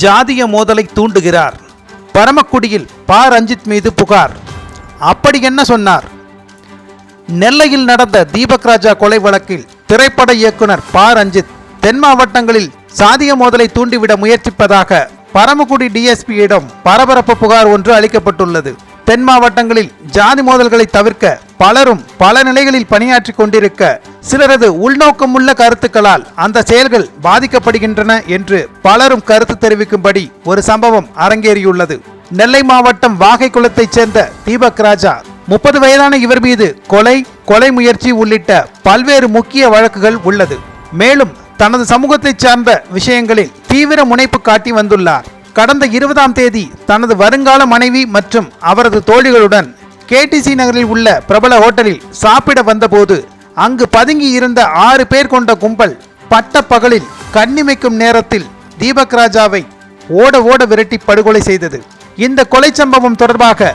ஜாதிய மோதலை தூண்டுகிறார். பரமக்குடியில் ப. ரஞ்சித் மீது புகார். அப்படி என்ன சொன்னார்? நெல்லையில் நடந்த தீபக் ராஜா கொலை வழக்கில் திரைப்பட இயக்குனர் ப. ரஞ்சித் தென் மாவட்டங்களில் சாதிய மோதலை தூண்டிவிட முயற்சிப்பதாக பரமக்குடி டிஎஸ்பியிடம் பரபரப்பு புகார் ஒன்று அளிக்கப்பட்டுள்ளது. தென் மாவட்டங்களில் ஜாதி மோதல்களை தவிர்க்க பலரும் பல நிலைகளில் பணியாற்றி கொண்டிருக்க சிலரது உள்நோக்கமுள்ள கருத்துக்களால் அந்த செயல்கள் பாதிக்கப்படுகின்றன என்று பலரும் கருத்து தெரிவிக்கும்படி ஒரு சம்பவம் அரங்கேறியுள்ளது. நெல்லை மாவட்டம் வாகை குளத்தைச் சேர்ந்த தீபக் ராஜா முப்பது வயதான இவர் மீது கொலை கொலை முயற்சி உள்ளிட்ட பல்வேறு முக்கிய வழக்குகள் உள்ளது. மேலும் தனது சமூகத்தைச் சார்ந்த விஷயங்களில் தீவிர முனைப்பு காட்டி வந்துள்ளார். கடந்த இருபதாம் தேதி தனது வருங்கால மனைவி மற்றும் அவரது தோழிகளுடன் கேடிசி நகரில் உள்ள பிரபல ஹோட்டலில் சாப்பிட வந்தபோது அங்கு பதுங்கி இருந்த ஆறு பேர் கொண்ட கும்பல் பட்ட பகலில் கண்ணிமைக்கும் நேரத்தில் தீபக் ராஜாவை ஓட ஓட விரட்டி படுகொலை செய்தது. இந்த கொலை சம்பவம் தொடர்பாக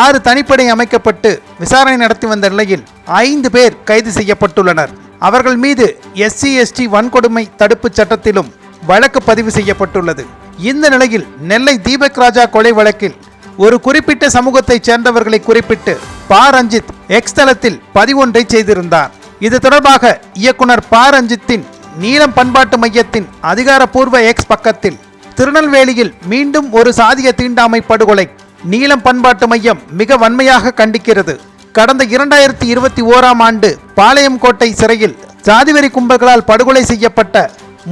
ஆறு தனிப்படை அமைக்கப்பட்டு விசாரணை நடத்தி வந்த நிலையில் ஐந்து பேர் கைது செய்யப்பட்டுள்ளனர். அவர்கள் மீது எஸ்சி எஸ்டி வன்கொடுமை தடுப்புச் சட்டத்திலும் வழக்கு பதிவு செய்யப்பட்டுள்ளது. இந்த நிலையில் நெல்லை தீபக் ராஜா கொலை வழக்கில் ஒரு குறிப்பிட்ட சமூகத்தைச் சேர்ந்தவர்களை குறிப்பிட்டு ப ரஞ்சித் எக்ஸ் தளத்தில் பதிவொன்றை செய்திருந்தார். இது தொடர்பாக இயக்குனர் ப ரஞ்சித்தின் நீலம் பண்பாட்டு மையத்தின் அதிகாரப்பூர்வ எக்ஸ் பக்கத்தில் திருநெல்வேலியில் மீண்டும் ஒரு சாதிய தீண்டாமை படுகொலை நீலம் பண்பாட்டு மையம் மிக வன்மையாக கண்டிக்கிறது. கடந்த இரண்டாயிரத்தி இருபத்தி ஓராம் ஆண்டு பாளையங்கோட்டை சிறையில் ஜாதிவெறி கும்பல்களால் படுகொலை செய்யப்பட்ட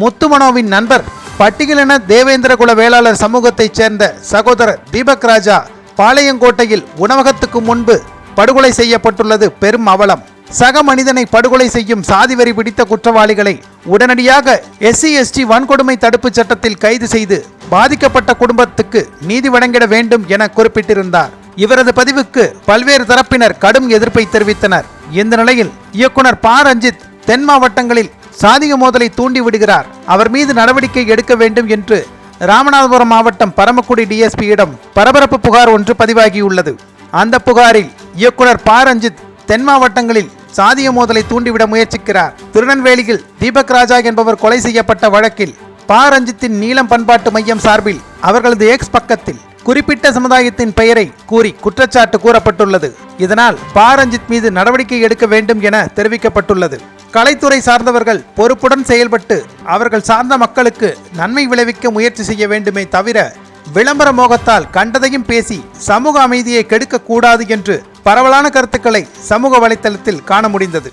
முத்துமனோவின் நண்பர் பட்டியலின தேவேந்திரகுல வேளாளர் சமூகத்தைச் சேர்ந்த சகோதரர் தீபக் ராஜா பாளையங்கோட்டையில் உணவகத்துக்கு முன்பு படுகொலை செய்யப்பட்டுள்ளது பெரும் அவலம். சக மனிதனை படுகொலை செய்யும் சாதிவரி பிடித்த குற்றவாளிகளை உடனடியாக எஸ்சி எஸ்டி வன்கொடுமை தடுப்புச் சட்டத்தில் கைது செய்து பாதிக்கப்பட்ட குடும்பத்துக்கு நீதி வழங்கிட வேண்டும் என குறிப்பிட்டிருந்தார். இவரது பதிவுக்கு பல்வேறு தரப்பினர் கடும் எதிர்ப்பை தெரிவித்தனர். இந்த நிலையில் இயக்குனர் ப. ரஞ்சித் தென் மாவட்டங்களில் சாதிய மோதலை தூண்டி விடுகிறார். அவர் மீது நடவடிக்கை எடுக்க வேண்டும் என்று ராமநாதபுரம் மாவட்டம் பரமக்குடி டிஎஸ்பியிடம் பரபரப்பு புகார் ஒன்று பதிவாகியுள்ளது. அந்த புகாரில் இயக்குனர் ப. ரஞ்சித் தென் மாவட்டங்களில் சாதிய மோதலை தூண்டிவிட முயற்சிக்கிறார். திருநெல்வேலியில் தீபக் ராஜா என்பவர் கொலை செய்யப்பட்ட வழக்கில் ப. ரஞ்சித்தின் நீலம் பண்பாட்டு மையம் சார்பில் அவர்களது எக்ஸ் பக்கத்தில் குறிப்பிட்ட சமுதாயத்தின் பெயரை கூறி குற்றச்சாட்டு கூறப்பட்டுள்ளது. இதனால் பாரஞ்சித் மீது நடவடிக்கை எடுக்க வேண்டும் என தெரிவிக்கப்பட்டுள்ளது. கலைத்துறை சார்ந்தவர்கள் பொறுப்புடன் செயல்பட்டு அவர்கள் சார்ந்த மக்களுக்கு நன்மை விளைவிக்க முயற்சி செய்ய வேண்டுமே தவிர விளம்பர மோகத்தால் கண்டதையும் பேசி சமூக அமைதியை கெடுக்க கூடாது என்று பரவலான கருத்துக்களை சமூக வலைத்தளத்தில் காண முடிந்தது.